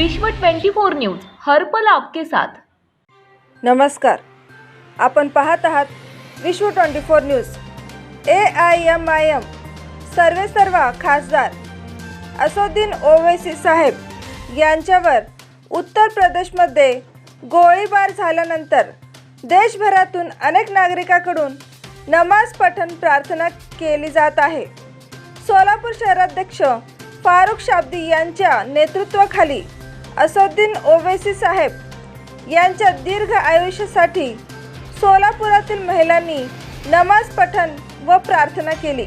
विश्व 24 न्यूज हरपल आपके साथ. नमस्कार. आपण पाहत आहात Vishwa twenty four news. A I M I M सर्वे सर्वा खासदार असोद्दीन ओवैसी साहेब यांच्यावर उत्तर प्रदेशमध्ये गोळीबार झाल्यानंतर देशभरातून अनेक नागरिकांकडून नमाज पठण प्रार्थना केली जात आहे. सोलापूर शहराध्यक्ष फारुख शाब्दी यांच्या नेतृत्वाखाली असोद्दीन ओवैसी साहेब यांच्या दीर्घ आयुष्यासाठी सोलापुरातील महिलांनी नमाज पठण व प्रार्थना केली.